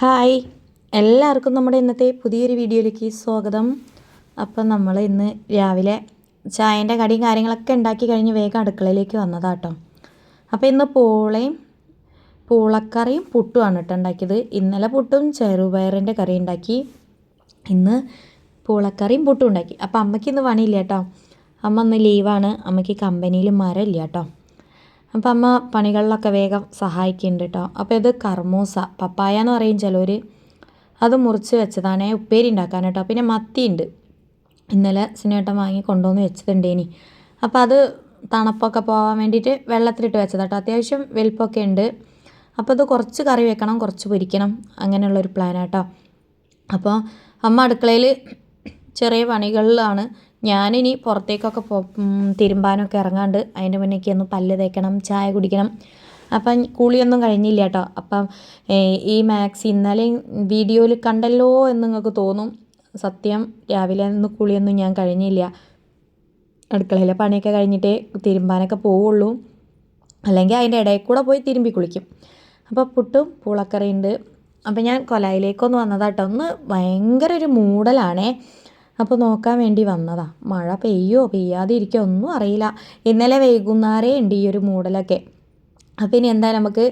Hi. എല്ലാവർക്കും നമ്മുടെ ഇന്നത്തെ പുതിയൊരു വീഡിയോയിലേക്ക് സ്വാഗതം. അപ്പം നമ്മൾ ഇന്ന് രാവിലെ ചായന്റെ കടിയും കാര്യങ്ങളൊക്കെ ഉണ്ടാക്കി കഴിഞ്ഞ് വേഗം അടുക്കളയിലേക്ക് വന്നതാട്ടോ. അപ്പോൾ ഇന്ന് പൂളയും പൂളക്കറിയും പുട്ടുമാണ് കേട്ടോ ഉണ്ടാക്കിയത്. ഇന്നലെ പുട്ടും ചെറുപയറിന്റെ കറി ഉണ്ടാക്കി. ഇന്ന് പൂളക്കറിയും പുട്ടും ഉണ്ടാക്കി. അപ്പോൾ അമ്മയ്ക്ക് ഇന്ന് പണിയില്ല കേട്ടോ. അമ്മ ഇന്ന് ലീവാണ് അമ്മയ്ക്ക് കമ്പനിയിൽ മരമില്ല കേട്ടോ. അപ്പം അമ്മ പണികളിലൊക്കെ വേഗം സഹായിക്കുന്നുണ്ട് കേട്ടോ. അപ്പോൾ ഇത് കർമൂസ പപ്പായ എന്ന് പറയും ചിലവർ അത് മുറിച്ച് വെച്ചതാണ്. ഉപ്പേരി ഉണ്ടാക്കാൻ കേട്ടോ. പിന്നെ മത്തിയുണ്ട് ഇന്നലെ സിനേട്ടൻ വാങ്ങി കൊണ്ടുവന്ന് വെച്ചതുണ്ടേനി അപ്പോൾ അത് തണുപ്പൊക്കെ പോകാൻ വേണ്ടിയിട്ട് വെള്ളത്തിലിട്ട് വെച്ചത് കേട്ടോ. അത്യാവശ്യം വലിപ്പമൊക്കെ ഉണ്ട്. അപ്പോൾ അത് കുറച്ച് കറി വെക്കണം കുറച്ച് പൊരിക്കണം അങ്ങനെയുള്ളൊരു പ്ലാനാട്ടോ അപ്പോൾ അമ്മ അടുക്കളയിൽ ചെറിയ പണികളിലാണ് ഞാനിനി പുറത്തേക്കൊക്കെ പോ തിരുമ്പാനൊക്കെ ഇറങ്ങാണ്ട് അതിന്റെ മുന്നേക്ക് ഒന്ന് പല്ല് തേക്കണം ചായ കുടിക്കണം. അപ്പം കുളിയൊന്നും കഴിഞ്ഞില്ല കേട്ടോ. അപ്പം ഈ മാക്സ് ഇന്നലെ വീഡിയോയിൽ കണ്ടല്ലോ എന്ന് നിങ്ങൾക്ക് തോന്നും. സത്യം രാവിലെ നിന്ന് കുളിയൊന്നും ഞാൻ കഴിഞ്ഞില്ല. അടുക്കളയിലെ പണിയൊക്കെ കഴിഞ്ഞിട്ടേ തിരുമ്പാനൊക്കെ പോവുള്ളൂ. അല്ലെങ്കിൽ അതിന്റെ ഇടയിൽ കൂടെ പോയി തിരുമ്പി കുളിക്കും. അപ്പോൾ പുട്ടും പൂളക്കറിയുണ്ട്. അപ്പം ഞാൻ കൊലായിലേക്കൊന്ന് വന്നതാട്ടോ. ഒന്ന് ഭയങ്കര ഒരു മൂടലാണേ. അപ്പോൾ നോക്കാൻ വേണ്ടി വന്നതാ. മഴ പെയ്യോ പെയ്യാതെ ഇരിക്കോ ഒന്നും അറിയില്ല. ഇന്നലെ വൈകുന്നേരേ ഉണ്ട് ഈ ഒരു മൂടലൊക്കെ. അപ്പം ഇനി എന്താ നമുക്ക്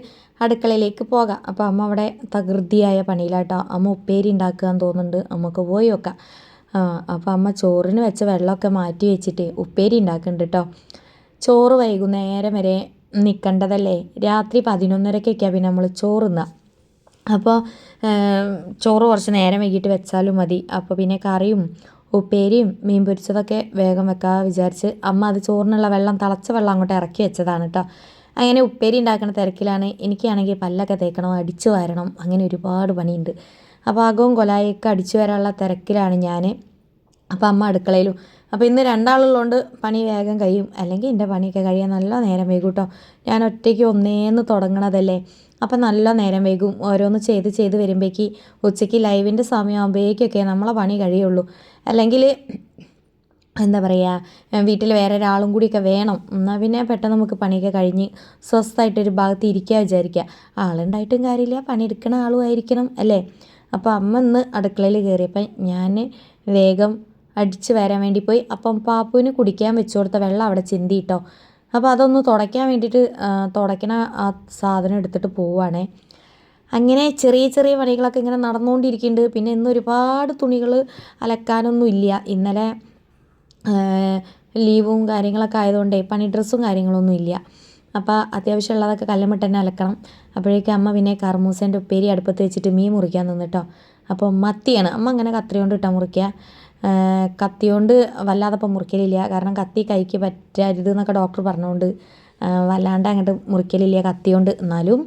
അടുക്കളയിലേക്ക് പോകാം. അപ്പോൾ അമ്മ അവിടെ തകൃതിയായ പണിയിലാട്ടോ. അമ്മ ഉപ്പേരി ഉണ്ടാക്കുകയെന്ന് തോന്നുന്നുണ്ട്. നമുക്ക് പോയി നോക്കാം. അപ്പോൾ അമ്മ ചോറിന് വെച്ച വെള്ളമൊക്കെ മാറ്റി വെച്ചിട്ട് ഉപ്പേരി ഉണ്ടാക്കുന്നുണ്ട് കേട്ടോ. ചോറ് വൈകുന്നേരം വരെ നിൽക്കേണ്ടതല്ലേ രാത്രി പതിനൊന്നരക്കൊക്കെയാണ് പിന്നെ നമ്മൾ ചോറുന്നാ അപ്പോൾ ചോറ് കുറച്ച് നേരം വൈകിട്ട് വെച്ചാലും മതി. അപ്പോൾ പിന്നെ കറിയും ഉപ്പേരിയും മീൻ പൊരിച്ചതൊക്കെ വേഗം വെക്കാൻ വിചാരിച്ച് അമ്മ അത് ചോറിനുള്ള വെള്ളം തിളച്ച വെള്ളം അങ്ങോട്ട് ഇറക്കി വെച്ചതാണ് കേട്ടോ. അങ്ങനെ ഉപ്പേരി ഉണ്ടാക്കുന്ന തിരക്കിലാണ് എനിക്കാണെങ്കിൽ പല്ലൊക്കെ തേക്കണം അടിച്ചു വരണം അങ്ങനെ ഒരുപാട് പണിയുണ്ട്. അപ്പോൾ അകവും കൊലായൊക്കെ അടിച്ചു വരാനുള്ള തിരക്കിലാണ് ഞാൻ അപ്പോൾ അമ്മ അടുക്കളയിലും. അപ്പോൾ ഇന്ന് രണ്ടാളുള്ളതുകൊണ്ട് പണി വേഗം കഴിയും. അല്ലെങ്കിൽ എന്റെ പണിയൊക്കെ കഴിയാൻ നല്ല നേരം വൈകും കേട്ടോ. ഞാൻ ഒറ്റയ്ക്ക് ഒന്നേന്ന് തുടങ്ങണതല്ലേ? അപ്പം നല്ല നേരം വൈകും. ഓരോന്ന് ചെയ്ത് ചെയ്ത് വരുമ്പോഴേക്ക് ഉച്ചയ്ക്ക് ലൈവിന്റെ സമയമാകുമ്പോഴേക്കൊക്കെ നമ്മളെ പണി കഴിയുള്ളൂ. അല്ലെങ്കിൽ എന്താ പറയുക വീട്ടിൽ വേറെ ഒരാളും കൂടിയൊക്കെ വേണം. എന്നാൽ പിന്നെ പെട്ടെന്ന് നമുക്ക് പണിയൊക്കെ കഴിഞ്ഞ് സ്വസ്ഥമായിട്ടൊരു ഭാഗത്ത് ഇരിക്കുക വിചാരിക്കുക ആളുണ്ടായിട്ടും കാര്യമില്ല. പണിയെടുക്കണ ആളും ആയിരിക്കണം അല്ലേ? അപ്പോൾ അമ്മ ഇന്ന് അടുക്കളയിൽ കയറിയപ്പം ഞാൻ വേഗം അടിച്ച് വരാൻ വേണ്ടി പോയി. അപ്പം പാപ്പുവിന് കുടിക്കാൻ വെച്ചു കൊടുത്ത വെള്ളം അവിടെ ചിന്തി ചിന്തിയിട്ടോ അപ്പോൾ അതൊന്ന് തുടയ്ക്കാൻ വേണ്ടിയിട്ട് തുടയ്ക്കണ ആ സാധനം എടുത്തിട്ട് പോവുകയാണേ അങ്ങനെ ചെറിയ ചെറിയ പണികളൊക്കെ ഇങ്ങനെ നടന്നുകൊണ്ടിരിക്കുന്നുണ്ട്. പിന്നെ ഇന്ന് ഒരുപാട് തുണികൾ അലക്കാനൊന്നും ഇല്ല. ഇന്നലെ ലീവും കാര്യങ്ങളൊക്കെ ആയതുകൊണ്ടേ പണി ഡ്രസ്സും കാര്യങ്ങളൊന്നും ഇല്ല. അപ്പോൾ അത്യാവശ്യമുള്ളതൊക്കെ കല്ലുമിട്ട് തന്നെ അലക്കണം. അപ്പോഴേക്കും അമ്മ പിന്നെ കർമൂസേന്റെ ഉപ്പേരി അടുപ്പത്ത് വെച്ചിട്ട് മീൻ മുറിക്കാൻ നിന്നിട്ടോ അപ്പോൾ മത്തിയാണ്. അമ്മ അങ്ങനെ കത്രി കൊണ്ട് ഇട്ടാൽ മുറിക്കുക. കത്തി കൊണ്ട് വല്ലാതെ ഇപ്പം മുറിക്കലില്ല. കാരണം കത്തി കൈക്ക് പറ്റരുത് എന്നൊക്കെ ഡോക്ടർ പറഞ്ഞുകൊണ്ട് വല്ലാണ്ട് അങ്ങോട്ട് മുറിക്കലില്ല കത്തി കൊണ്ട് എന്നാലും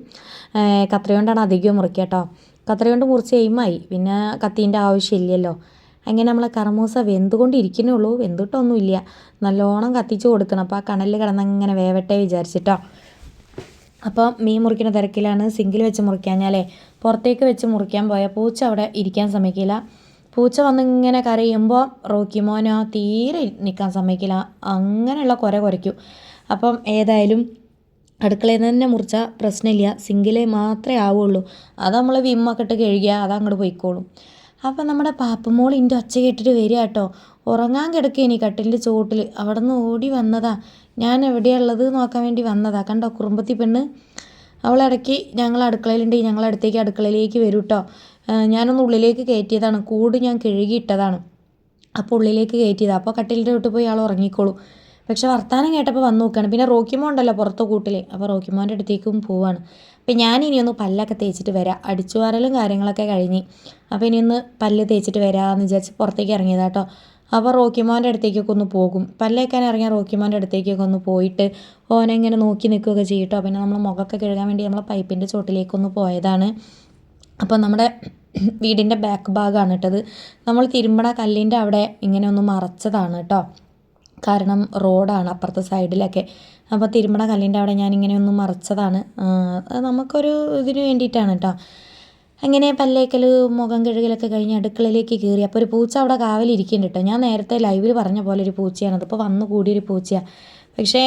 കത്രി കൊണ്ടാണ് അധികവും മുറിക്കുക കേട്ടോ കത്രി കൊണ്ട് മുറിച്ച് കഴിയുമായി പിന്നെ കത്തീന്റെ ആവശ്യമില്ലല്ലോ. അങ്ങനെ നമ്മൾ കറമൂസ വെന്തുകൊണ്ടിരിക്കുന്നേ ഉള്ളൂ വെന്തിട്ടൊന്നുമില്ല. നല്ലോണം കത്തിച്ച് കൊടുക്കണം. അപ്പോൾ ആ കണലിൽ കിടന്നങ്ങനെ വേവട്ടെ വിചാരിച്ചിട്ടോ അപ്പോൾ മീൻ മുറിക്കുന്ന തിരക്കിലാണ്. സിങ്കിൽ വെച്ച് മുറിക്കാഞ്ഞാലേ പുറത്തേക്ക് വെച്ച് മുറിക്കാൻ പോയാൽ പൂച്ച അവിടെ ഇരിക്കാൻ സമ്മതിക്കില്ല പൂച്ച വന്നിങ്ങനെ കരയുമ്പോൾ റോക്കി മോനോ തീരെ നിൽക്കാൻ സമ്മതിക്കില്ല. അങ്ങനെയുള്ള കുര കുരയ്ക്കും. അപ്പം ഏതായാലും അടുക്കളയിൽ തന്നെ മുറിച്ച പ്രശ്നമില്ല. സിങ്കിലേ മാത്രമേ ആവുള്ളൂ. അത് നമ്മൾ വിമ്മൊക്കെ ഇട്ട് കഴുകിയാൽ അത് അങ്ങോട്ട് പോയിക്കോളും. അപ്പം നമ്മുടെ പാപ്പമോൾ ഇന്റെ ഒച്ച കേട്ടിട്ട് വരിക കേട്ടോ. ഉറങ്ങാൻ കിടക്കേനി കട്ടിലിന്റെ ചുവട്ടിൽ. അവിടെ നിന്ന് ഓടി വന്നതാ. ഞാൻ എവിടെയുള്ളത് നോക്കാൻ വേണ്ടി വന്നതാ. കണ്ടോ കുറുമ്പത്തി പെണ്ണ്? അവളിടയ്ക്ക് ഞങ്ങൾ ഞങ്ങൾ അടുത്തേക്ക് അടുക്കളയിലേക്ക് വരും കേട്ടോ. ഞാനൊന്ന് ഉള്ളിലേക്ക് കയറ്റിയതാണ്. കൂട് ഞാൻ കഴുകിയിട്ടതാണ്. അപ്പോൾ ഉള്ളിലേക്ക് കയറ്റിയതാണ് അപ്പോൾ കട്ടിലിന്റെ വിട്ട് പോയി ആൾ ഉറങ്ങിക്കോളൂ. പക്ഷെ വർത്താനം കേട്ടപ്പോൾ വന്ന് നോക്കുകയാണ് പിന്നെ റോക്കിമോ ഉണ്ടല്ലോ പുറത്ത് കൂട്ടിൽ അപ്പോൾ റോക്കിമോന്റെ അടുത്തേക്കും പോവാണ്. അപ്പോൾ ഞാൻ ഇനിയൊന്ന് പല്ലൊക്കെ തേച്ചിട്ട് വരാം. അടിച്ചു വാരലും കാര്യങ്ങളൊക്കെ കഴിഞ്ഞ്. അപ്പോൾ ഇനിയൊന്ന് പല്ല് തേച്ചിട്ട് വരാമെന്ന് വിചാരിച്ച് പുറത്തേക്ക് ഇറങ്ങിയതാട്ടോ അപ്പോൾ റോക്കിമോന്റെ അടുത്തേക്കൊക്കെ ഒന്ന് പോകും. പല്ലേക്കാൻ ഇറങ്ങിയ റോക്കിമോന്റെ അടുത്തേക്കൊക്കെ ഒന്ന് പോയിട്ട് ഓനെ ഇങ്ങനെ നോക്കി നിൽക്കുകയൊക്കെ ചെയ്യട്ടോ പിന്നെ നമ്മൾ മുഖമൊക്കെ കഴുകാൻ വേണ്ടി നമ്മൾ പൈപ്പിന്റെ ചോട്ടിലേക്കൊന്ന് പോയതാണ്. അപ്പോൾ നമ്മുടെ വീടിന്റെ ബാക്ക് ഭാഗമാണ് കേട്ടത്. നമ്മൾ തിരുമ്പണ കല്ലിന്റെ അവിടെ ഇങ്ങനെ ഒന്ന് മറച്ചതാണ് കേട്ടോ. കാരണം റോഡാണ് അപ്പുറത്തെ സൈഡിലൊക്കെ. അപ്പോൾ തിരുമ്പണ കല്ലിന്റെ അവിടെ ഞാൻ ഇങ്ങനെ ഒന്ന് മറച്ചതാണ്. നമുക്കൊരു ഇതിന് വേണ്ടിയിട്ടാണ് കേട്ടോ. അങ്ങനെ പല്ലേക്കൽ മുഖം കഴുകലൊക്കെ കഴിഞ്ഞ് അടുക്കളയിലേക്ക് കയറി. അപ്പോൾ ഒരു പൂച്ച അവിടെ കാവലിരിക്കുന്നുണ്ട് കേട്ടോ. ഞാൻ നേരത്തെ ലൈവിൽ പറഞ്ഞ പോലെ ഒരു പൂച്ചയാണ്. അതിപ്പോൾ വന്നു കൂടിയൊരു പൂച്ചയാണ് പക്ഷേ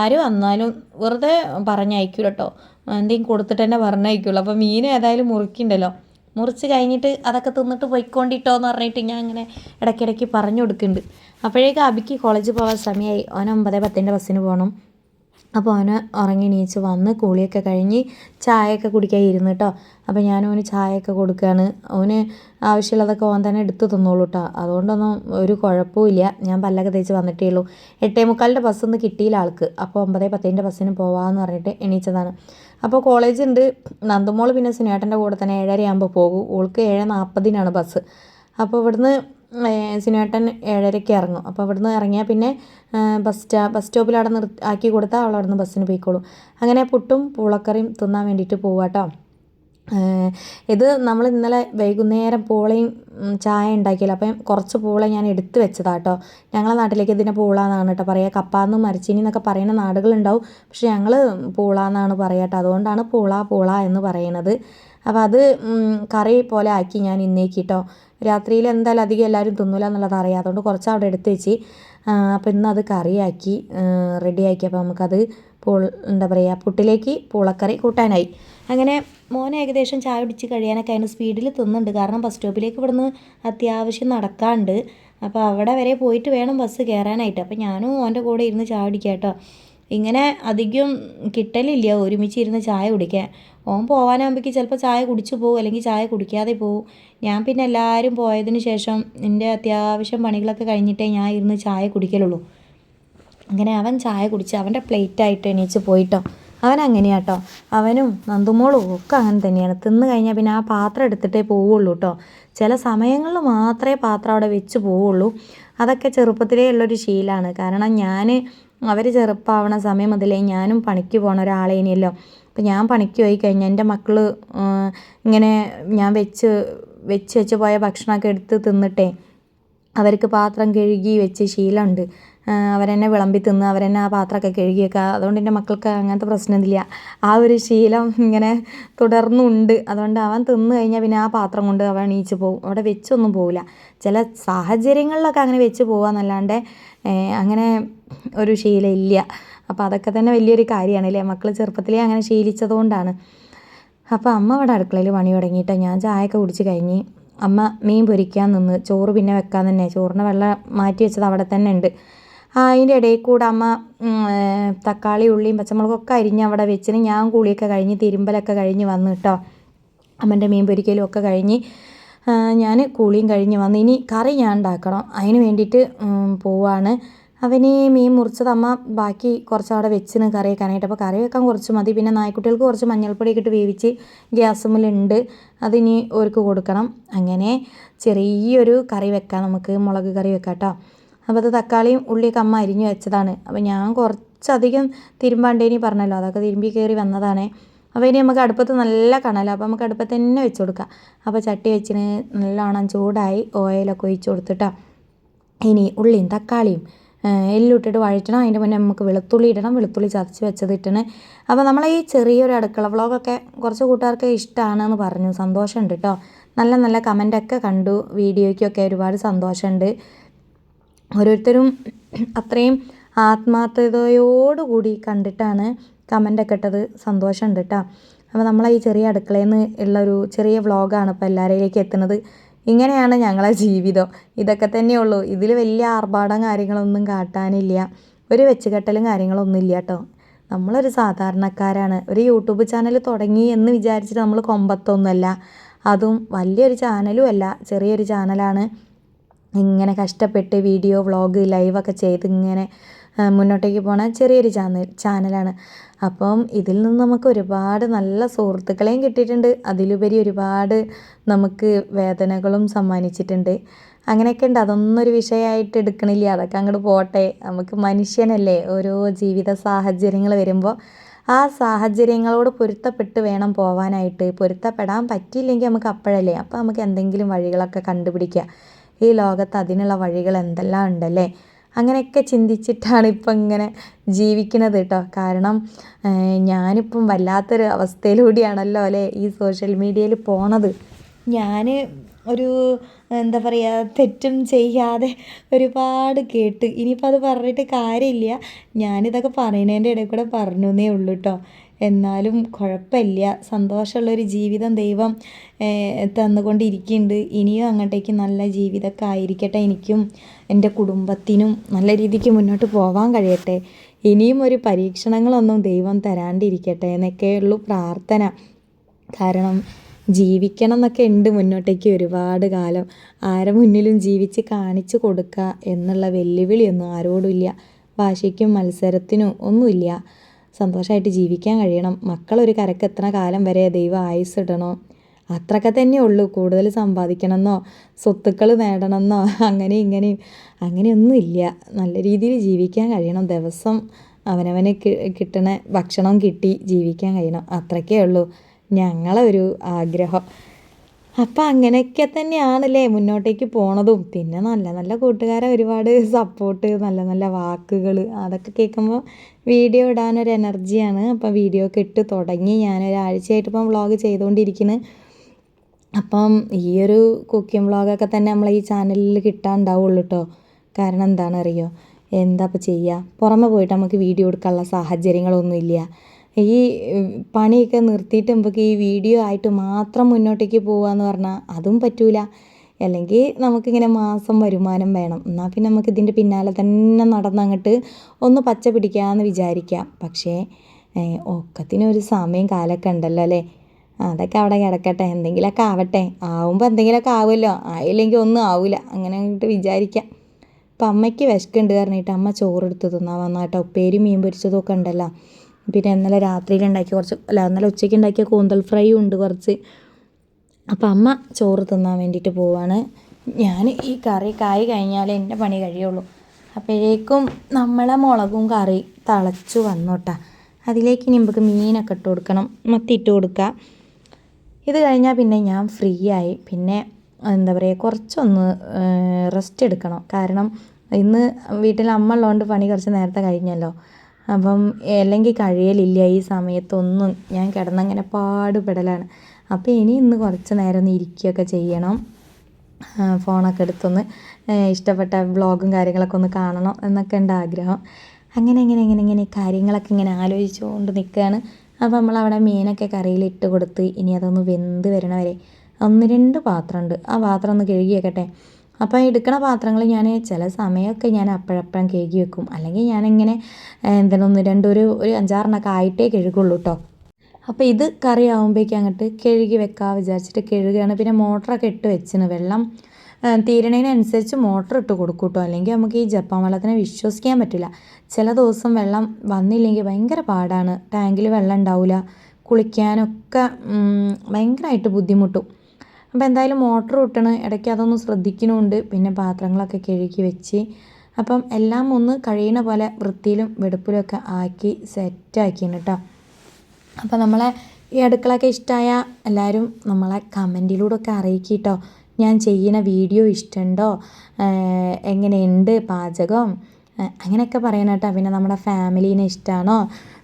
ആര് വന്നാലും വെറുതെ പറഞ്ഞയക്കൂല കേട്ടോ. എന്തെങ്കിലും കൊടുത്തിട്ട് തന്നെ പറഞ്ഞയക്കുള്ളൂ. അപ്പോൾ മീൻ ഏതായാലും മുറിക്കുന്നുണ്ടല്ലോ. മുറിച്ച് കഴിഞ്ഞിട്ട് അതൊക്കെ തിന്നിട്ട് പോയിക്കൊണ്ടിട്ടോ എന്ന് പറഞ്ഞിട്ട് ഞാൻ ഇങ്ങനെ ഇടയ്ക്കിടയ്ക്ക് പറഞ്ഞു കൊടുക്കുന്നുണ്ട്. അപ്പോഴേക്കും അബിക്ക് കോളേജിൽ പോകാൻ സമയമായി ഓൻ ഒമ്പത് പത്തിന്റെ ബസ്സിന് പോകണം അപ്പോൾ അവന് ഉറങ്ങി എണീച്ച് വന്ന് കുളിയൊക്കെ കഴിഞ്ഞ് ചായയൊക്കെ കുടിക്കാൻ ഇരുന്ന് കേട്ടോ അപ്പോൾ ഞാൻ ഓന് ചായയൊക്കെ കൊടുക്കുകയാണ് അവന് ആവശ്യമുള്ളതൊക്കെ ഓൻ തന്നെ എടുത്ത് തിന്നോളൂ കേട്ടോ അതുകൊണ്ടൊന്നും ഒരു കുഴപ്പമില്ല ഞാൻ പല്ലൊക്കെ തേച്ച് വന്നിട്ടേ ഉള്ളൂ. എട്ടേ മുക്കാലിന്റെ ബസ്സൊന്നും കിട്ടിയില്ല ആൾക്ക്. അപ്പോൾ ഒമ്പതേ പത്തിന്റെ ബസ്സിന് പോവാമെന്ന് പറഞ്ഞിട്ട് എണീച്ചതാണ്. അപ്പോൾ കോളേജ് ഉണ്ട് നന്ദമോൾ പിന്നെ സിനേട്ടന്റെ കൂടെ തന്നെ ഏഴര ആകുമ്പോൾ പോകും. ഓൾക്ക് ഏഴ് നാൽപ്പതിനാണ് ബസ്. അപ്പോൾ ഇവിടുന്ന് സിനേട്ടൻ ഏഴരയ്ക്ക് ഇറങ്ങും. അപ്പോൾ ഇവിടുന്ന് ഇറങ്ങിയാൽ പിന്നെ ബസ് സ്റ്റാ ബസ് സ്റ്റോപ്പിൽ അവിടെ നിർത്തി ആക്കി കൊടുത്താൽ നിന്ന് ബസ്സിന് പോയിക്കോളും. അങ്ങനെ പുട്ടും പൂളക്കറിയും തിന്നാൻ വേണ്ടിയിട്ട് പോവാട്ടോ. ഇത് നമ്മൾ ഇന്നലെ വൈകുന്നേരം പൂളയും ചായ ഉണ്ടാക്കിയല്ലോ. അപ്പം കുറച്ച് പൂള ഞാൻ എടുത്തു വെച്ചതാണ് കേട്ടോ ഞങ്ങളെ നാട്ടിലേക്ക് ഇതിനെ പൂള എന്നാണ് കേട്ടോ പറയുക കപ്പാന്നും മരച്ചീനി എന്നൊക്കെ പറയുന്ന നാടുകളുണ്ടാവും. പക്ഷെ ഞങ്ങൾ പൂള എന്നാണ് പറയുക കേട്ടോ അതുകൊണ്ടാണ് പൂള പൂള എന്ന് പറയുന്നത്. അപ്പോൾ അത് കറി പോലെ ആക്കി ഞാൻ ഇന്നേക്ക് കേട്ടോ രാത്രിയിൽ എന്തായാലും അധികം എല്ലാവരും തിന്നില്ല എന്നുള്ളത് അറിയാം. അതുകൊണ്ട് കുറച്ച് അവിടെ എടുത്ത് വെച്ച് അപ്പോൾ ഇന്ന് അത് കറിയാക്കി റെഡിയാക്കി. അപ്പോൾ നമുക്കത് പൂൾ എന്താ പറയുക പുട്ടിലേക്ക് പൂളക്കറി കൂട്ടാനായി. അങ്ങനെ മോനെ ഏകദേശം ചായ പിടിച്ച് കഴിയാനൊക്കെ അതിന് സ്പീഡിൽ തിന്നുന്നുണ്ട്. കാരണം ബസ് സ്റ്റോപ്പിലേക്ക് ഇവിടുന്ന് അത്യാവശ്യം നടക്കാണ്ട്. അപ്പോൾ അവിടെ വരെ പോയിട്ട് വേണം ബസ് കയറാനായിട്ട്. അപ്പോൾ ഞാനും ഓന്റെ കൂടെ ഇരുന്ന് ചായ കുടിക്കാം കേട്ടോ. ഇങ്ങനെ അധികം കിട്ടലില്ല ഒരുമിച്ച് ഇരുന്ന് ചായ കുടിക്കാൻ. ഓൻ പോകാനാകുമ്പോഴേക്ക് ചിലപ്പോൾ ചായ കുടിച്ചു പോകും അല്ലെങ്കിൽ ചായ കുടിക്കാതെ പോകും ഞാൻ പിന്നെ എല്ലാവരും പോയതിന് ശേഷം എന്റെ അത്യാവശ്യം പണികളൊക്കെ കഴിഞ്ഞിട്ടേ ഞാൻ ഇരുന്ന് ചായ കുടിക്കലുള്ളൂ. അങ്ങനെ അവൻ ചായ കുടിച്ച് അവന്റെ പ്ലേറ്റായിട്ട് എണീച്ച് പോയിട്ടോ. അവൻ അങ്ങനെയാട്ടോ. അവനും നന്ദുമോളും ഒക്കെ അങ്ങനെ തന്നെയാണ്. തിന്ന് കഴിഞ്ഞാൽ പിന്നെ ആ പാത്രം എടുത്തിട്ടേ പോവുള്ളൂ കേട്ടോ ചില സമയങ്ങളിൽ മാത്രമേ പാത്രം അവിടെ വെച്ച് പോവുള്ളൂ. അതൊക്കെ ചെറുപ്പത്തിലേ ഉള്ളൊരു ശീലമാണ് കാരണം ഞാൻ അവർ ചെറുപ്പമാവണ സമയം മുതലേ ഞാനും പണിക്ക് പോണ ഒരാളേനിയല്ലോ. അപ്പം ഞാൻ പണിക്ക് പോയി കഴിഞ്ഞാൽ എന്റെ മക്കൾ ഇങ്ങനെ ഞാൻ വെച്ച് വെച്ച് വെച്ച് പോയ ഭക്ഷണമൊക്കെ എടുത്ത് തിന്നിട്ടേ അവർക്ക് പാത്രം കഴുകി വെച്ച് ശീലമുണ്ട്. അവരെന്നെ വിളമ്പി തിന്ന് അവരെന്നെ ആ പാത്രമൊക്കെ കഴുകിയൊക്കെ. അതുകൊണ്ട് എന്റെ മക്കൾക്ക് അങ്ങനത്തെ പ്രശ്നമില്ല ആ ഒരു ശീലം ഇങ്ങനെ തുടർന്നുണ്ട്. അതുകൊണ്ട് അവൻ തിന്ന് കഴിഞ്ഞാൽ പിന്നെ ആ പാത്രം കൊണ്ട് അവൻ എണീച്ച് പോകും അവിടെ വെച്ചൊന്നും പോവില്ല. ചില സാഹചര്യങ്ങളിലൊക്കെ അങ്ങനെ വെച്ച് പോകാന്നല്ലാണ്ട് ഏഹ്, അങ്ങനെ ഒരു ശീലം ഇല്ല അപ്പോൾ അതൊക്കെ തന്നെ വലിയൊരു കാര്യമാണ് അല്ലേ മക്കൾ ചെറുപ്പത്തിലേ അങ്ങനെ ശീലിച്ചതുകൊണ്ടാണ്. അപ്പോൾ അമ്മ അവിടെ അടുക്കളയിൽ പണി തുടങ്ങിയിട്ട് ഞാൻ ചായയൊക്കെ കുടിച്ച് കഴിഞ്ഞ് അമ്മ മീൻ പൊരിക്കാൻ നിന്ന് ചോറ് പിന്നെ വെക്കാൻ തന്നെ ചോറിന് വെള്ളം മാറ്റി വെച്ചത് അവിടെ തന്നെ ഉണ്ട്. അതിന്റെ ഇടയിൽ കൂടെ അമ്മ തക്കാളി ഉള്ളിയും പച്ചമുളകൊക്കെ അരിഞ്ഞ് അവിടെ വെച്ചിന്. ഞാൻ കുളിയൊക്കെ കഴിഞ്ഞ് തിരുമ്പലൊക്കെ കഴിഞ്ഞ് വന്നു കേട്ടോ അമ്മന്റെ മീൻ പൊരിക്കലും ഒക്കെ കഴിഞ്ഞ് ഞാൻ കുളിയും കഴിഞ്ഞ് വന്ന് ഇനി കറി ഞാൻ ഉണ്ടാക്കണം. അതിന് വേണ്ടിയിട്ട് പോവാണ്. അവന് മീൻ മുറിച്ചത് അമ്മ ബാക്കി കുറച്ച് അവിടെ വെച്ചിന് കറി വെക്കാനായിട്ട് അപ്പോൾ കറി വെക്കാൻ കുറച്ച് മതി. പിന്നെ നായ്ക്കുട്ടികൾക്ക് കുറച്ച് മഞ്ഞൾപ്പൊടിയൊക്കെ ഇട്ട് വേവിച്ച് ഗ്യാസുമ്മലുണ്ട് അതിനി അവർക്ക് കൊടുക്കണം. അങ്ങനെ ചെറിയൊരു കറി വെക്കാം നമുക്ക്. മുളക് കറി വെക്കാം കേട്ടോ. അപ്പോൾ അത് തക്കാളിയും ഉള്ളിയൊക്കെ അമ്മ അരിഞ്ഞു വെച്ചതാണ്. അപ്പോൾ ഞാൻ കുറച്ചധികം തിരുമ്പാണ്ടേനി പറഞ്ഞല്ലോ. അതൊക്കെ തിരുമ്പി കയറി വന്നതാണ്. അപ്പോൾ ഇനി നമുക്ക് അടുപ്പത്ത് നല്ല കണല. അപ്പോൾ നമുക്ക് അടുപ്പത്ത് തന്നെ വെച്ച് കൊടുക്കാം. അപ്പോൾ ചട്ടി വെച്ചിന് നല്ലോണം ചൂടായി ഓയിലൊക്കെ ഒഴിച്ച് കൊടുത്തിട്ടാണ് ഇനി ഉള്ളിയും തക്കാളിയും ഏഹ് എല്ലാം ഇട്ടിട്ട് വഴറ്റണം. അതിന്റെ മുന്നേ നമുക്ക് വെളുത്തുള്ളി ഇടണം. വെളുത്തുള്ളി ചതച്ച് വെച്ചത് ഇട്ടണേ അപ്പോൾ നമ്മളെ ഈ ചെറിയൊരു അടുക്കള വ്ളോഗൊക്കെ കുറച്ച് കൂട്ടുകാർക്ക് ഇഷ്ടമാണെന്ന് പറഞ്ഞു. സന്തോഷമുണ്ട് കേട്ടോ നല്ല നല്ല കമന്റൊക്കെ കണ്ടു. വീഡിയോയ്ക്കൊക്കെ ഒരുപാട് സന്തോഷമുണ്ട്. ഓരോരുത്തരും അത്രയും ആത്മാർത്ഥതയോടുകൂടി കണ്ടിട്ടാണ് കമന്റൊക്കെ ഇട്ടത്. സന്തോഷമുണ്ട് കേട്ടോ അപ്പോൾ നമ്മളെ ഈ ചെറിയ അടുക്കളയിൽ നിന്ന് ഉള്ളൊരു ചെറിയ വ്ളോഗാണ് ഇപ്പോൾ എല്ലാവരിലേക്ക് എത്തുന്നത്. ഇങ്ങനെയാണ് ഞങ്ങളെ ജീവിതം. ഇതൊക്കെ തന്നെയുള്ളൂ ഇതിൽ വലിയ ആർഭാടം കാര്യങ്ങളൊന്നും കാട്ടാനില്ല. ഒരു വെച്ചുകെട്ടലും കാര്യങ്ങളൊന്നും ഇല്ല കേട്ടോ. നമ്മളൊരു സാധാരണക്കാരാണ്. ഒരു യൂട്യൂബ് ചാനൽ തുടങ്ങി എന്ന് വിചാരിച്ചിട്ട് നമ്മൾ കൊമ്പത്തൊന്നുമല്ല. അതും വലിയൊരു ചാനലും അല്ല. ചെറിയൊരു ചാനലാണ്. ഇങ്ങനെ കഷ്ടപ്പെട്ട് വീഡിയോ വ്ളോഗ് ലൈവൊക്കെ ചെയ്ത് ഇങ്ങനെ മുന്നോട്ടേക്ക് പോണ ചെറിയൊരു ചാനൽ ചാനലാണ്. അപ്പം ഇതിൽ നിന്ന് നമുക്ക് ഒരുപാട് നല്ല സുഹൃത്തുക്കളെയും കിട്ടിയിട്ടുണ്ട്. അതിലുപരി ഒരുപാട് നമുക്ക് വേദനകളും സമ്മാനിച്ചിട്ടുണ്ട്. അങ്ങനെയൊക്കെ ഉണ്ട്. അതൊന്നൊരു വിഷയമായിട്ട് എടുക്കണില്ല. അതൊക്കെ അങ്ങോട്ട് പോട്ടെ. നമുക്ക് മനുഷ്യനല്ലേ ഓരോ ജീവിത സാഹചര്യങ്ങൾ വരുമ്പോൾ ആ സാഹചര്യങ്ങളോട് പൊരുത്തപ്പെട്ട് വേണം പോവാനായിട്ട്. പൊരുത്തപ്പെടാൻ പറ്റിയില്ലെങ്കിൽ നമുക്ക് അപ്പോഴല്ലേ? അപ്പോൾ നമുക്ക് എന്തെങ്കിലും വഴികളൊക്കെ കണ്ടുപിടിക്കുക. ഈ ലോകത്ത് അതിനുള്ള വഴികൾ എന്തെല്ലാം ഉണ്ടല്ലേ? അങ്ങനെയൊക്കെ ചിന്തിച്ചിട്ടാണ് ഇപ്പം ഇങ്ങനെ ജീവിക്കുന്നത് കേട്ടോ. കാരണം ഞാനിപ്പം വല്ലാത്തൊരു അവസ്ഥയിലൂടെയാണല്ലോ അല്ലേ ഈ സോഷ്യൽ മീഡിയയിൽ പോണത്. ഞാൻ ഒരു എന്താ പറയുക തെറ്റും ചെയ്യാതെ ഒരുപാട് കേട്ട് ഇനിയിപ്പോൾ അത് പറഞ്ഞിട്ട് കാര്യമില്ല. ഞാനിതൊക്കെ പറയണതിന്റെ ഇടയിൽ കൂടെ പറഞ്ഞു എന്നേ ഉള്ളൂ കേട്ടോ. എന്നാലും കുഴപ്പമില്ല. സന്തോഷമുള്ളൊരു ജീവിതം ദൈവം തന്നുകൊണ്ടിരിക്കുന്നുണ്ട്. ഇനിയും അങ്ങോട്ടേക്ക് നല്ല ജീവിതമൊക്കെ ആയിരിക്കട്ടെ എനിക്കും എന്റെ കുടുംബത്തിനും. നല്ല രീതിക്ക് മുന്നോട്ട് പോകാൻ കഴിയട്ടെ. ഇനിയും ഒരു പരീക്ഷണങ്ങളൊന്നും ദൈവം തരാണ്ടിരിക്കട്ടെ എന്നൊക്കെയുള്ളൂ പ്രാർത്ഥന. കാരണം ജീവിക്കണം എന്നൊക്കെ ഉണ്ട് മുന്നോട്ടേക്ക് ഒരുപാട് കാലം. ആരെ മുന്നിലും ജീവിച്ച് കാണിച്ചു കൊടുക്കുക എന്നുള്ള വെല്ലുവിളിയൊന്നും ആരോടുമില്ല വാശിക്കും മത്സരത്തിനും ഒന്നുമില്ല. സന്തോഷമായിട്ട് ജീവിക്കാൻ കഴിയണം. മക്കളൊരു കരക്കെത്തണ കാലം വരെ ദൈവം ഇടണം? അത്രയൊക്കെ തന്നെ ഉള്ളൂ. കൂടുതൽ സമ്പാദിക്കണമെന്നോ? സ്വത്തുക്കൾ നേടണമെന്നോ? അങ്ങനെ ഇങ്ങനെയും അങ്ങനെയൊന്നുമില്ല. നല്ല രീതിയിൽ ജീവിക്കാൻ കഴിയണം. ദിവസം അവനവന് കിട്ടണ ഭക്ഷണം കിട്ടി ജീവിക്കാൻ കഴിയണം. അത്രയ്ക്കേ ഉള്ളൂ. ഞങ്ങളെ ഒരു ആഗ്രഹം. അപ്പം അങ്ങനെയൊക്കെ തന്നെയാണല്ലേ മുന്നോട്ടേക്ക് പോണതും. പിന്നെ നല്ല നല്ല കൂട്ടുകാരെ ഒരുപാട് സപ്പോർട്ട് നല്ല നല്ല വാക്കുകൾ അതൊക്കെ കേൾക്കുമ്പോൾ വീഡിയോ ഇടാനൊരു എനർജിയാണ്. അപ്പം വീഡിയോ ഒക്കെ ഇട്ട് തുടങ്ങി. ഞാൻ ഒരാഴ്ചയായിട്ട് ഇപ്പം വ്ളോഗ് ചെയ്തുകൊണ്ടിരിക്കുന്നു അപ്പം ഈ ഒരു കുക്കിംഗ് വ്ളോഗൊക്കെ തന്നെ നമ്മൾ ഈ ചാനലിൽ കിട്ടാണ്ടാവുള്ളൂ കേട്ടോ കാരണം എന്താണെന്നറിയോ? എന്താ ഇപ്പോൾ ചെയ്യുക പുറമെ പോയിട്ട് നമുക്ക് വീഡിയോ എടുക്കാനുള്ള സാഹചര്യങ്ങളൊന്നുമില്ല. ഈ പണിയൊക്കെ നിർത്തിയിട്ട് നമുക്ക് ഈ വീഡിയോ ആയിട്ട് മാത്രം മുന്നോട്ടേക്ക് പോകാമെന്ന് പറഞ്ഞാൽ അതും പറ്റൂല. അല്ലെങ്കിൽ നമുക്കിങ്ങനെ മാസം വരുമാനം വേണം. എന്നാൽ പിന്നെ നമുക്ക് ഇതിന്റെ പിന്നാലെ തന്നെ നടന്നങ്ങോട്ട് ഒന്ന് പച്ച പിടിക്കാമെന്ന് വിചാരിക്കാം. പക്ഷേ ഒക്കത്തിനൊരു സമയം കാലമൊക്കെ ഉണ്ടല്ലോ അല്ലേ? അതൊക്കെ അവിടെ കിടക്കട്ടെ. എന്തെങ്കിലുമൊക്കെ ആവട്ടെ. ആവുമ്പോൾ എന്തെങ്കിലുമൊക്കെ ആവുമല്ലോ. ആയില്ലെങ്കിൽ ഒന്നും ആവില്ല അങ്ങനെ അങ്ങോട്ട് വിചാരിക്കാം. അപ്പം അമ്മയ്ക്ക് വിശക്കുണ്ട് പറഞ്ഞിട്ട് അമ്മ ചോറെടുത്ത് തിന്നാൻ വന്നാട്ടോ. ഉപ്പേരി മീൻ പൊരിച്ചതൊക്കെ ഉണ്ടല്ലോ. പിന്നെ ഇന്നലെ രാത്രിയിൽ ഉണ്ടാക്കിയ കുറച്ച് അല്ല ഇന്നലെ ഉച്ചയ്ക്ക് ഉണ്ടാക്കിയ കൂന്തൽ ഫ്രൈയും ഉണ്ട് കുറച്ച്. അപ്പം അമ്മ ചോറ് തിന്നാൻ വേണ്ടിയിട്ട് പോവാണ്. ഞാൻ ഈ കറി കായ് കഴിഞ്ഞാൽ എന്റെ പണി കഴിയുള്ളൂ. അപ്പോഴേക്കും നമ്മളെ മുളകും കറി തിളച്ചു വന്നോട്ടാ. അതിലേക്ക് ഇനി നമുക്ക് മീനൊക്കെ ഇട്ട് കൊടുക്കണം. മത്തി ഇട്ട് കൊടുക്കുക ഇത് കഴിഞ്ഞാൽ പിന്നെ ഞാൻ ഫ്രീ ആയി. പിന്നെ എന്താ പറയുക കുറച്ചൊന്ന് റെസ്റ്റ് എടുക്കണം. കാരണം ഇന്ന് വീട്ടിൽ അമ്മ ഉള്ളതുകൊണ്ട് പണി കുറച്ച് നേരത്തെ കഴിഞ്ഞല്ലോ. അപ്പം അല്ലെങ്കിൽ കഴിയലില്ല ഈ സമയത്തൊന്നും. ഞാൻ കിടന്നങ്ങനെ പാടുപെടലാണ്. അപ്പോൾ ഇനി ഇന്ന് കുറച്ച് നേരം ഒന്ന് ഇരിക്കുകയൊക്കെ ചെയ്യണം. ഫോണൊക്കെ എടുത്തൊന്ന് ഇഷ്ടപ്പെട്ട വ്ളോഗും കാര്യങ്ങളൊക്കെ ഒന്ന് കാണണം എന്നൊക്കെ ഉണ്ട് ആഗ്രഹം. അങ്ങനെ ഇങ്ങനെ ഇങ്ങനെ ഇങ്ങനെ കാര്യങ്ങളൊക്കെ ഇങ്ങനെ ആലോചിച്ചുകൊണ്ട് നിൽക്കുകയാണ്. അപ്പോൾ നമ്മളവിടെ മീനൊക്കെ കറിയിൽ ഇട്ട് കൊടുത്ത് ഇനി അതൊന്ന് വെന്ത് വരണ വരെ ഒന്ന് രണ്ട് പാത്രമുണ്ട്. ആ പാത്രം ഒന്ന് കഴുകി വെക്കട്ടെ അപ്പോൾ എടുക്കണ പാത്രങ്ങൾ ഞാൻ ചില സമയമൊക്കെ ഞാൻ അപ്പോഴപ്പം കഴുകി വെക്കും. അല്ലെങ്കിൽ ഞാനിങ്ങനെ എന്തെങ്കിലും ഒന്ന് രണ്ടൊരു ഒരു അഞ്ചാറെണ്ണൊക്കെ ആയിട്ടേ കഴുകുള്ളൂ കേട്ടോ അപ്പോൾ ഇത് കറി ആകുമ്പോഴേക്കും അങ്ങോട്ട് കഴുകി വെക്കാം വിചാരിച്ചിട്ട് കഴുകുകയാണ് പിന്നെ മോട്ടറൊക്കെ ഇട്ട് വെച്ചിന്. വെള്ളം തീരണതിനനുസരിച്ച് മോട്ടർ ഇട്ട് കൊടുക്കും കേട്ടോ അല്ലെങ്കിൽ നമുക്ക് ഈ ജപ്പാൻ വെള്ളത്തിനെ വിശ്വസിക്കാൻ പറ്റില്ല. ചില ദിവസം വെള്ളം വന്നില്ലെങ്കിൽ ഭയങ്കര പാടാണ്. ടാങ്കിൽ വെള്ളം ഉണ്ടാവില്ല കുളിക്കാനൊക്കെ ഭയങ്കരമായിട്ട് ബുദ്ധിമുട്ടും. അപ്പോൾ എന്തായാലും മോട്ടർ ഇട്ടണ് ഇടയ്ക്ക് അതൊന്ന് ശ്രദ്ധിക്കണമുണ്ട് പിന്നെ പാത്രങ്ങളൊക്കെ കഴുകി വെച്ച്. അപ്പം എല്ലാം ഒന്ന് കഴിയണ പോലെ വൃത്തിയിലും വെടുപ്പിലുമൊക്കെ ആക്കി സെറ്റാക്കിയാണ് കേട്ടോ അപ്പോൾ നമ്മളെ ഈ അടുക്കളൊക്കെ ഇഷ്ടമായ എല്ലാവരും നമ്മളെ കമന്റിലൂടെ ഒക്കെ അറിയിക്കിട്ടോ ഞാൻ ചെയ്യുന്ന വീഡിയോ ഇഷ്ടമുണ്ടോ എങ്ങനെയുണ്ട്? പാചകം? അങ്ങനെയൊക്കെ പറയണം കേട്ടോ പിന്നെ നമ്മുടെ ഫാമിലീനെ ഇഷ്ടമാണോ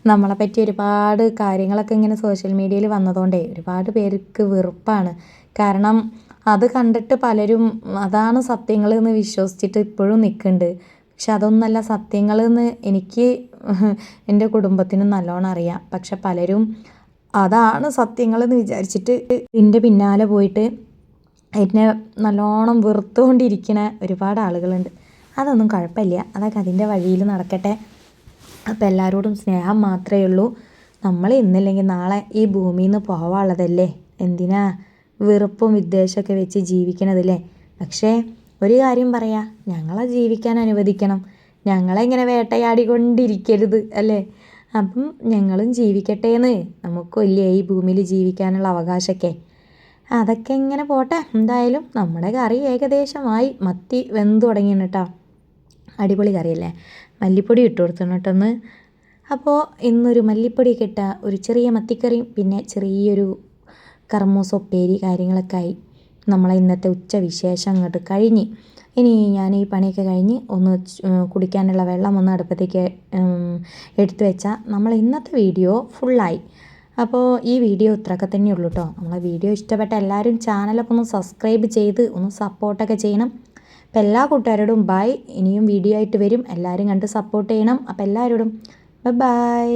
നമ്മളെ പറ്റി ഒരുപാട് കാര്യങ്ങളൊക്കെ ഇങ്ങനെ സോഷ്യൽ മീഡിയയിൽ വന്നതുകൊണ്ടേ ഒരുപാട് പേർക്ക് വെറുപ്പാണ്. കാരണം അത് കണ്ടിട്ട് പലരും അതാണ് സത്യങ്ങൾ എന്ന് വിശ്വസിച്ചിട്ട് ഇപ്പോഴും നിൽക്കുന്നുണ്ട്. പക്ഷെ അതൊന്നല്ല സത്യങ്ങൾ എന്ന് എനിക്ക് എന്റെ കുടുംബത്തിനും നല്ലോണം അറിയാം. പക്ഷെ പലരും അതാണ് സത്യങ്ങൾ എന്ന് വിചാരിച്ചിട്ട് ഇതിന്റെ പിന്നാലെ പോയിട്ട് എന്നെ നല്ലോണം വെറുത്തുകൊണ്ടിരിക്കുന്ന ഒരുപാട് ആളുകളുണ്ട്. അതൊന്നും കുഴപ്പമില്ല. അതൊക്കെ അതിന്റെ വഴിയിൽ നടക്കട്ടെ. അപ്പോൾ എല്ലാവരോടും സ്നേഹം മാത്രമേ ഉള്ളൂ. നമ്മൾ ഇന്നില്ലെങ്കിൽ നാളെ ഈ ഭൂമിയിൽ നിന്ന് പോവാനുള്ളതല്ലേ? എന്തിനാ? വെറുപ്പും വിദ്വേഷമൊക്കെ വെച്ച് ജീവിക്കണതല്ലേ പക്ഷേ ഒരു കാര്യം പറയാ. ഞങ്ങളെ ജീവിക്കാൻ അനുവദിക്കണം. ഞങ്ങളെ ഇങ്ങനെ വേട്ടയാടിക്കൊണ്ടിരിക്കരുത് അല്ലേ? അപ്പം ഞങ്ങളും ജീവിക്കട്ടെ എന്ന് നമുക്കില്ലേ ഈ ഭൂമിയിൽ ജീവിക്കാനുള്ള അവകാശമൊക്കെ. അതൊക്കെ എങ്ങനെ പോട്ടെ. എന്തായാലും നമ്മുടെ കറി ഏകദേശമായി മത്തി വെന്ത് തുടങ്ങിയാണ് കേട്ടോ. അടിപൊളി കറിയല്ലേ? മല്ലിപ്പൊടി ഇട്ട് കൊടുത്തണം കേട്ടോ ഒന്ന്. അപ്പോൾ ഇന്നൊരു മല്ലിപ്പൊടിയൊക്കെ ഇട്ട ഒരു ചെറിയ മത്തിക്കറിയും പിന്നെ ചെറിയൊരു കർമ്മൂസ ഉപ്പേരി കാര്യങ്ങളൊക്കെ ആയി നമ്മളെ ഇന്നത്തെ ഉച്ച വിശേഷം അങ്ങോട്ട് കഴിഞ്ഞ്. ഇനി ഞാൻ ഈ പണിയൊക്കെ കഴിഞ്ഞ് ഒന്ന് കുടിക്കാനുള്ള വെള്ളം ഒന്ന് അടുപ്പത്തേക്ക് എടുത്തു വെച്ചാൽ നമ്മൾ ഇന്നത്തെ വീഡിയോ ഫുള്ളായി. അപ്പോൾ ഈ വീഡിയോ ഇത്രയൊക്കെ തന്നെ ഉള്ളൂ കേട്ടോ നമ്മളെ വീഡിയോ ഇഷ്ടപ്പെട്ട എല്ലാവരും ചാനലൊക്കെ ഒന്ന് സബ്സ്ക്രൈബ് ചെയ്ത് ഒന്ന് സപ്പോർട്ടൊക്കെ ചെയ്യണം. അപ്പോൾ എല്ലാ കൂട്ടുകാരോടും ബൈ ഇനിയും വീഡിയോ ആയിട്ട് വരും. എല്ലാവരും കണ്ട് സപ്പോർട്ട് ചെയ്യണം. അപ്പോൾ എല്ലാവരോടും ബൈ